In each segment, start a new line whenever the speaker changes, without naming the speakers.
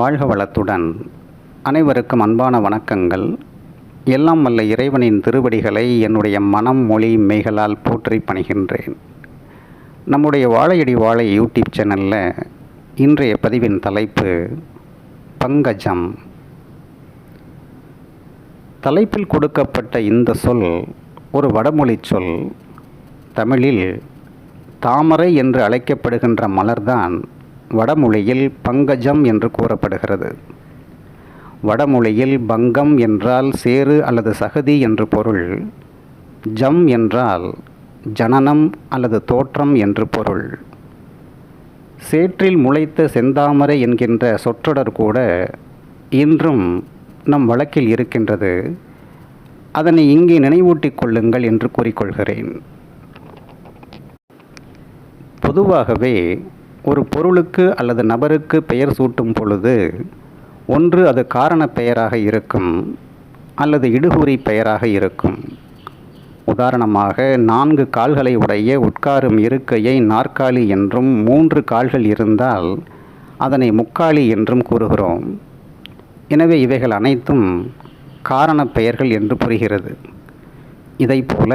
வாழ்க வளத்துடன். அனைவருக்கும் அன்பான வணக்கங்கள். எல்லாம் வல்ல இறைவனின் திருவடிகளை என்னுடைய மனம் மொழி மெய்களால் போற்றி பணிகின்றேன். நம்முடைய வாழையடி வாழை யூடியூப் சேனலில் இன்றைய பதிவின் தலைப்பு பங்கஜம். தலைப்பில் கொடுக்கப்பட்ட இந்த சொல் ஒரு வடமொழி சொல். தமிழில் தாமரை என்று அழைக்கப்படுகின்ற மலர்தான் வடமொழியில் பங்கஜம் என்று கூறப்படுகிறது. வடமொழியில் பங்கம் என்றால் சேறு அல்லது சகதி என்று பொருள். ஜம் என்றால் ஜனனம் அல்லது தோற்றம் என்று பொருள். சேற்றில் முளைத்த செந்தாமரை என்கின்ற சொற்றொடர் கூட இன்றும் நம் வழக்கில் இருக்கின்றது. அதனை இங்கே நினைவூட்டிக் கொள்ளுங்கள் என்று கூறிக்கொள்கிறேன் பொதுவாகவே ஒரு பொருளுக்கு அல்லது நபருக்கு பெயர் சூட்டும் பொழுது ஒன்று அது காரண பெயராக இருக்கும் அல்லது இடுகுறி பெயராக இருக்கும். உதாரணமாக நான்கு கால்களை உடைய உட்காரும் இருக்கையை நாற்காலி என்றும் மூன்று கால்கள் இருந்தால் அதனை முக்காலி என்றும் கூறுகிறோம். எனவே இவைகள் அனைத்தும் காரண பெயர்கள் என்று புரிகிறது. இதைப்போல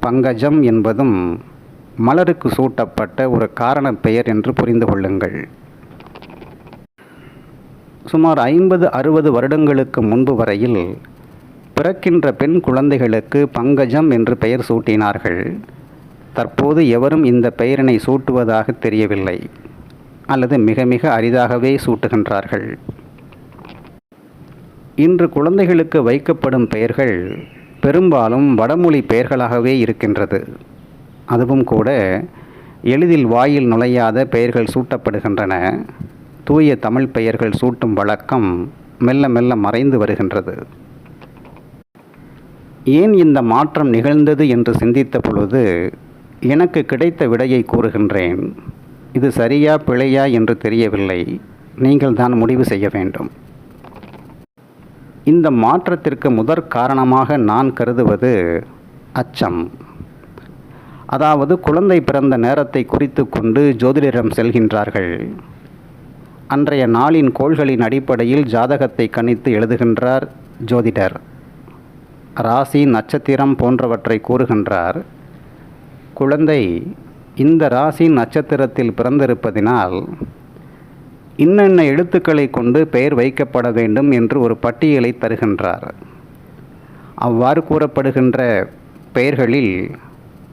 பங்கஜம் என்பதும் மலருக்கு சூட்டப்பட்ட ஒரு காரண பெயர் என்று புரிந்து கொள்ளுங்கள். சுமார் ஐம்பது அறுபது வருடங்களுக்கு முன்பு வரையில் பிறக்கின்ற பெண் குழந்தைகளுக்கு பங்கஜம் என்று பெயர் சூட்டினார்கள். தற்போது எவரும் இந்த பெயரினை சூட்டுவதாக தெரியவில்லை. அல்லது மிக மிக அரிதாகவே சூட்டுகின்றார்கள். இன்று குழந்தைகளுக்கு வைக்கப்படும் பெயர்கள் பெரும்பாலும் வடமொழி பெயர்களாகவே இருக்கின்றது. அதுவும் கூட எளிதில் வாயில் நுழையாத பெயர்கள் சூட்டப்படுகின்றன. தூய தமிழ் பெயர்கள் சூட்டும் வழக்கம் மெல்ல மெல்ல மறைந்து வருகின்றது. ஏன் இந்த மாற்றம் நிகழ்ந்தது என்று சிந்தித்த பொழுது எனக்கு கிடைத்த விடையை கூறுகின்றேன். இது சரியா பிழையா என்று தெரியவில்லை. நீங்கள் தான் முடிவு செய்ய வேண்டும். இந்த மாற்றத்திற்கு முதற் காரணமாக நான் கருதுவது அச்சம். அதாவது குழந்தை பிறந்த நேரத்தை குறித்து கொண்டு ஜோதிடரிடம் செல்கின்றார்கள். அன்றைய நாளின் கோள்களின் அடிப்படையில் ஜாதகத்தை கணித்து எழுதுகின்றார் ஜோதிடர். ராசி நட்சத்திரம் போன்றவற்றை கூறுகின்றார். குழந்தை இந்த ராசி நட்சத்திரத்தில் பிறந்திருப்பதினால் இன்னென்ன எழுத்துக்களை கொண்டு பெயர் வைக்கப்பட வேண்டும் என்று ஒரு பட்டியலை தருகின்றார். அவ்வாறு கூறப்படுகின்ற பெயர்களில்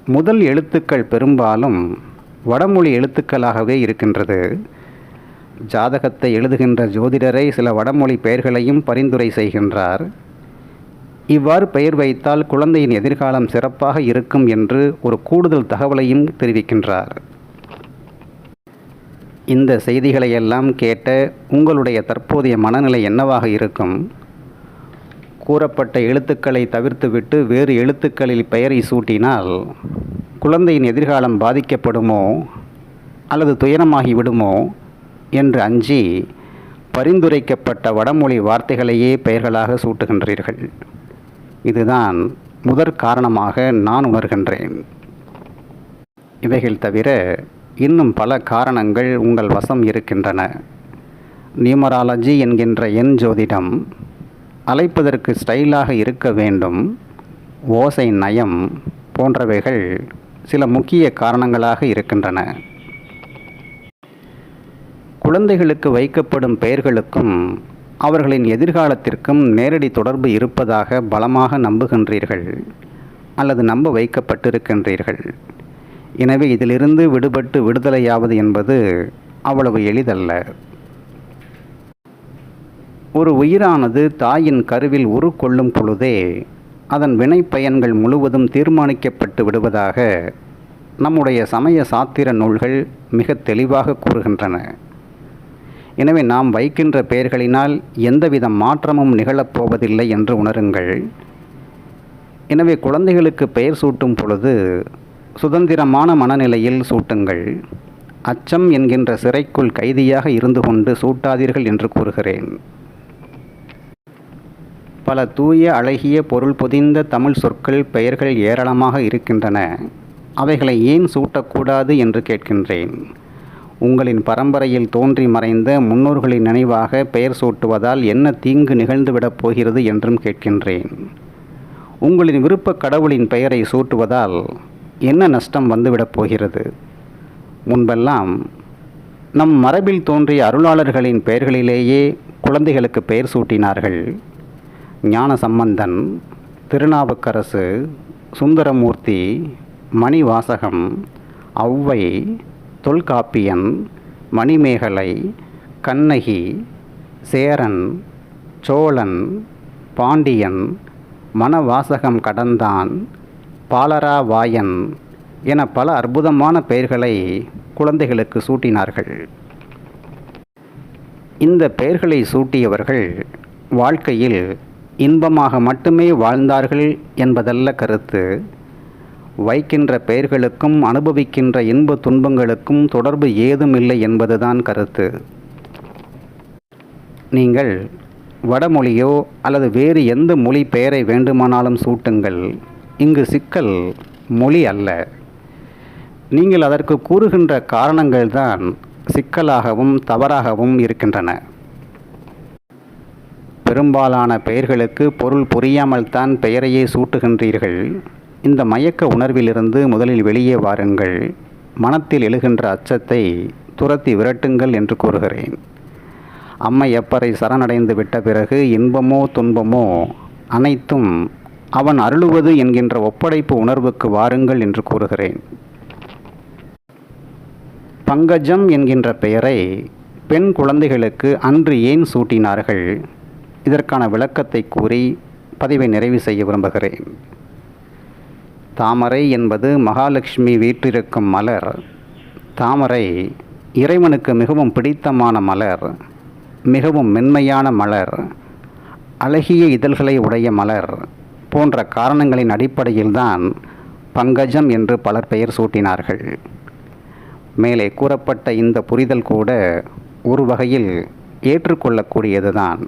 முதல் எழுத்துக்கள் பெரும்பாலும் வடமொழி எழுத்துக்களாகவே இருக்கின்றது. ஜாதகத்தை எழுதுகின்ற ஜோதிடரை சில வடமொழி பெயர்களையும் பரிந்துரை செய்கின்றார். இவ்வாறு பெயர் வைத்தால் குழந்தையின் எதிர்காலம் சிறப்பாக இருக்கும் என்று ஒரு கூடுதல் தகவலையும் தெரிவிக்கின்றார். இந்த செய்திகளையெல்லாம் கேட்ட உங்களுடைய தற்போதைய மனநிலை என்னவாக இருக்கும்? கூறப்பட்ட எழுத்துக்களை தவிர்த்துவிட்டு வேறு எழுத்துக்களில் பெயரை சூட்டினால் குழந்தையின் எதிர்காலம் பாதிக்கப்படுமோ அல்லது துயரமாகி விடுமோ என்று அஞ்சி பரிந்துரைக்கப்பட்ட வடமொழி வார்த்தைகளையே பெயர்களாக சூட்டுகின்றீர்கள். இதுதான் முதற் காரணமாக நான் உணர்கின்றேன். இவைகள் தவிர இன்னும் பல காரணங்கள் உங்கள் வசம் இருக்கின்றன. நியூமராலஜி என்கின்ற எண் ஜோதிடம் அழைப்பதற்கு ஸ்டைலாக இருக்க வேண்டும். ஓசை நயம் போன்றவைகள் சில முக்கிய காரணங்களாக இருக்கின்றன. குழந்தைகளுக்கு வைக்கப்படும் பெயர்களுக்கும் அவர்களின் எதிர்காலத்திற்கும் நேரடி தொடர்பு இருப்பதாக பலமாக நம்புகின்றீர்கள் அல்லது நம்ப வைக்கப்பட்டிருக்கின்றீர்கள். எனவே இதிலிருந்து விடுபட்டு விடுதலையாவது என்பது அவ்வளவு எளிதல்ல. ஒரு உயிரானது தாயின் கருவில் உருக்கொள்ளும் பொழுதே அதன் வினை பயன்கள் முழுவதும் தீர்மானிக்கப்பட்டு விடுவதாக நம்முடைய சமய சாத்திர நூல்கள் மிக தெளிவாக கூறுகின்றன. எனவே நாம் வைக்கின்ற பெயர்களினால் எந்தவித மாற்றமும் நிகழப்போவதில்லை என்று உணருங்கள். எனவே குழந்தைகளுக்கு பெயர் சூட்டும் பொழுது சுதந்திரமான மனநிலையில் சூட்டுங்கள். அச்சம் என்கின்ற சிறைக்குள் கைதியாக இருந்து கொண்டு சூட்டாதீர்கள் என்று கூறுகிறேன். பல தூய அழகிய பொருள் பொதிந்த தமிழ் சொற்கள் பெயர்கள் ஏராளமாக இருக்கின்றன. அவைகளை ஏன் சூட்டக்கூடாது என்று கேட்கின்றேன். உங்களின் பரம்பரையில் தோன்றி மறைந்த முன்னோர்களின் நினைவாக பெயர் சூட்டுவதால் என்ன தீங்கு நிகழ்ந்துவிடப் போகிறது என்றும் கேட்கின்றேன். உங்களின் விருப்ப கடவுளின் பெயரை சூட்டுவதால் என்ன நஷ்டம் வந்துவிடப் போகிறது? முன்பெல்லாம் நம் மரபில் தோன்றிய அருளாளர்களின் பெயர்களிலேயே குழந்தைகளுக்கு பெயர் சூட்டினார்கள். ஞான சம்பந்தன் திருநாவுக்கரசு சுந்தரமூர்த்தி மணிவாசகம் ஔவை தொல்காப்பியன் மணிமேகலை கண்ணகி சேரன் சோழன் பாண்டியன் மணவாசகம் கடந்தான் பாலராவாயன் என பல அற்புதமான பெயர்களை குழந்தைகளுக்கு சூட்டினார்கள். இந்த பெயர்களை சூட்டியவர்கள் வாழ்க்கையில் இன்பமாக மட்டுமே வாழ்ந்தார்கள் என்பதல்ல கருத்து. வைக்கின்ற பெயர்களுக்கும் அனுபவிக்கின்ற இன்ப துன்பங்களுக்கும் தொடர்பு ஏதுமில்லை என்பதுதான் கருத்து. நீங்கள் வடமொழியோ அல்லது வேறு எந்த மொழி பெயரை வேண்டுமானாலும் சூட்டுங்கள். இங்கு சிக்கல் மொழி அல்ல. நீங்கள் அதற்கு கூறுகின்ற காரணங்கள்தான் சிக்கலாகவும் தவறாகவும் இருக்கின்றன. பெரும்பாலான பெயர்களுக்கு பொருள் புரியாமல் தான் பெயரையே சூட்டுகின்றீர்கள். இந்த மயக்க உணர்விலிருந்து முதலில் வெளியே வாருங்கள். மனத்தில் எழுகின்ற அச்சத்தை துரத்தி விரட்டுங்கள் என்று கூறுகிறேன். அம்மையப்பரை சரணடைந்து விட்ட பிறகு இன்பமோ துன்பமோ அனைத்தும் அவன் அருளுவது என்கின்ற ஒப்படைப்பு உணர்வுக்கு வாருங்கள் என்று கூறுகிறேன். பங்கஜம் என்கின்ற பெயரை பெண் குழந்தைகளுக்கு அன்று ஏன் சூட்டினார்கள்? இதற்கான விளக்கத்தை கூறி பதிவை நிறைவு செய்ய விரும்புகிறேன். தாமரை என்பது மகாலட்சுமி வீற்றிருக்கும் மலர். தாமரை இறைவனுக்கு மிகவும் பிடித்தமான மலர். மிகவும் மென்மையான மலர். அழகிய இதழ்களை உடைய மலர் போன்ற காரணங்களின் அடிப்படையில்தான் பங்கஜம் என்று பலர் பெயர் சூட்டினார்கள். மேலே கூறப்பட்ட இந்த புரிதல் கூட ஒரு வகையில் ஏற்றுக்கொள்ளக்கூடியதுதான்.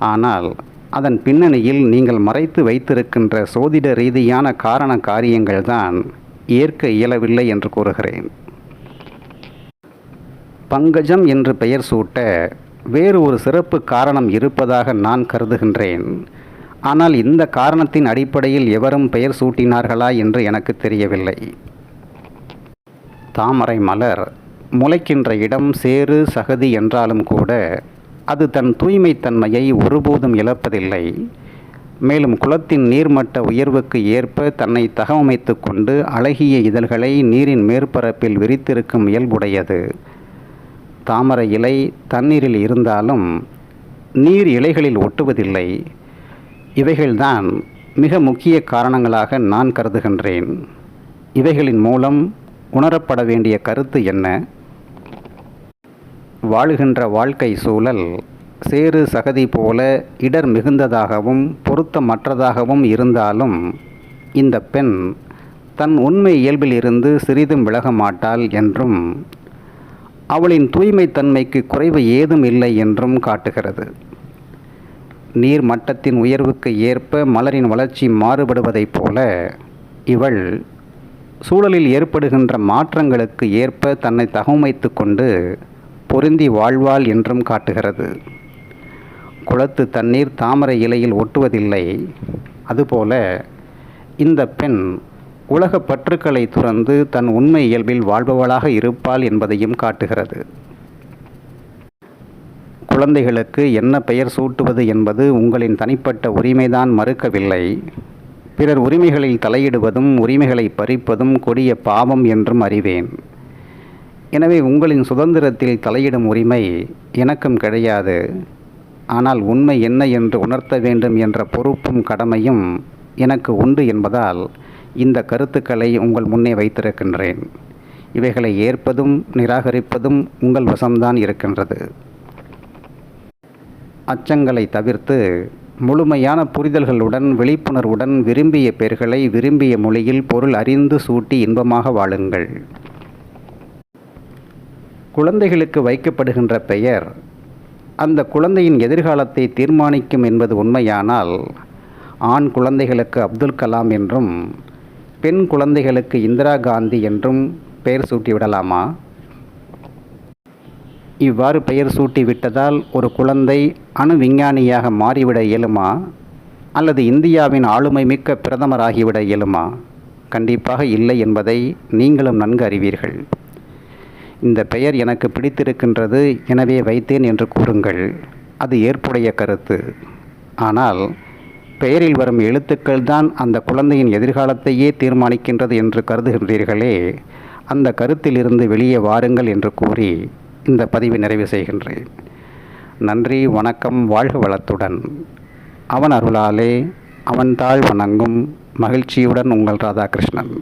ஆனால் அதன் பின்னணியில் நீங்கள் மறைத்து வைத்திருக்கின்ற சோதிட ரீதியான காரண காரியங்கள்தான் ஏற்க இயலவில்லை என்று கூறுகிறேன். பங்கஜம் என்று பெயர் சூட்ட வேறு ஒரு சிறப்பு காரணம் இருப்பதாக நான் கருதுகின்றேன். ஆனால் இந்த காரணத்தின் அடிப்படையில் எவரும் பெயர் சூட்டினார்களா என்று எனக்கு தெரியவில்லை. தாமரை மலர் முளைக்கின்ற இடம் சேறு சகதி என்றாலும் கூட அது தன் தூய்மைத்தன்மையை ஒருபோதும் இழப்பதில்லை. மேலும் குளத்தின் நீர்மட்ட உயர்வுக்கு ஏற்ப தன்னை தகவமைத்து கொண்டு அழகிய இதழ்களை நீரின் மேற்பரப்பில் விரித்திருக்கும் இயல்புடையது. தாமரை இலை தண்ணீரில் இருந்தாலும் நீர் இலைகளில் ஒட்டுவதில்லை. இவைகள்தான் மிக முக்கிய காரணங்களாக நான் கருதுகின்றேன். இவைகளின் மூலம் உணரப்பட வேண்டிய கருத்து என்ன? வாழுகின்ற வாழ்க்கை சூழல் சேறு சகதி போல இடர் மிகுந்ததாகவும் பொருத்தமற்றதாகவும் இருந்தாலும் இந்த பெண் தன் உண்மை இயல்பிலிருந்து சிறிதும் விலக மாட்டாள் என்றும் அவளின் தூய்மைத்தன்மைக்கு குறைவு ஏதும் இல்லை என்றும் காட்டுகிறது. நீர் மட்டத்தின் உயர்வுக்கு ஏற்ப மலரின் வளர்ச்சி மாறுபடுவதைப் போல இவள் சூழலில் ஏற்படுகின்ற மாற்றங்களுக்கு ஏற்ப தன்னை தகவமைத்து கொண்டு பொருந்தி வாழ்வாள் என்றும் காட்டுகிறது. குளத்து தண்ணீர் தாமரை இலையில் ஒட்டுவதில்லை. அதுபோல இந்த பெண் உலக பற்றுக்களை துறந்து தன் உண்மை இயல்பில் வாழ்பவளாக இருப்பாள் என்பதையும் காட்டுகிறது. குழந்தைகளுக்கு என்ன பெயர் சூட்டுவது என்பது உங்களின் தனிப்பட்ட உரிமைதான் மறுக்கவில்லை. பிறர் உரிமைகளில் தலையிடுவதும் உரிமைகளை பறிப்பதும் கொடிய பாவம் என்றும் அறிவேன். எனவே உங்களின் சுதந்திரத்தில் தலையிடும் உரிமை எனக்கும் கிடையாது. ஆனால் உண்மை என்ன என்று உணர்த்த வேண்டும் என்ற பொறுப்பும் கடமையும் எனக்கு உண்டு என்பதால் இந்த கருத்துக்களை உங்கள் முன்னே வைத்திருக்கின்றேன். இவைகளை ஏற்பதும் நிராகரிப்பதும் உங்கள் வசம்தான் இருக்கின்றது. அச்சங்களை தவிர்த்து முழுமையான புரிதல்களுடன் விழிப்புணர்வுடன் விரும்பிய பெயர்களை விரும்பிய மொழியில் பொருள் அறிந்து சூட்டி இன்பமாக வாழுங்கள். குழந்தைகளுக்கு வைக்கப்படுகின்ற பெயர் அந்த குழந்தையின் எதிர்காலத்தை தீர்மானிக்கும் என்பது உண்மையானால் ஆண் குழந்தைகளுக்கு அப்துல் கலாம் என்றும் பெண் குழந்தைகளுக்கு இந்திரா காந்தி என்றும் பெயர் சூட்டிவிடலாமா இவ்வாறு பெயர் சூட்டி விட்டதால் ஒரு குழந்தை அணு விஞ்ஞானியாக மாறிவிட இயலுமா? அல்லது இந்தியாவின் ஆளுமை மிக்க பிரதமராகிவிட இயலுமா? கண்டிப்பாக இல்லை என்பதை நீங்களும் நன்கு அறிவீர்கள். இந்த பெயர் எனக்கு பிடித்திருக்கின்றது எனவே வைத்தேன் என்று கூறுங்கள். அது ஏற்புடைய கருத்து. ஆனால் பெயரில் வரும் எழுத்துக்கள் தான் அந்த குழந்தையின் எதிர்காலத்தையே தீர்மானிக்கின்றது என்று கருதுகின்றீர்களே. அந்த கருத்திலிருந்து வெளியே வாருங்கள் என்று கூறி இந்த பதிவை நிறைவு செய்கின்றேன். நன்றி வணக்கம் வாழ்க வளத்துடன். அவன் அருளாலே அவன் தாழ் வணங்கும் மகிழ்ச்சியுடன் உங்கள் ராதாகிருஷ்ணன்.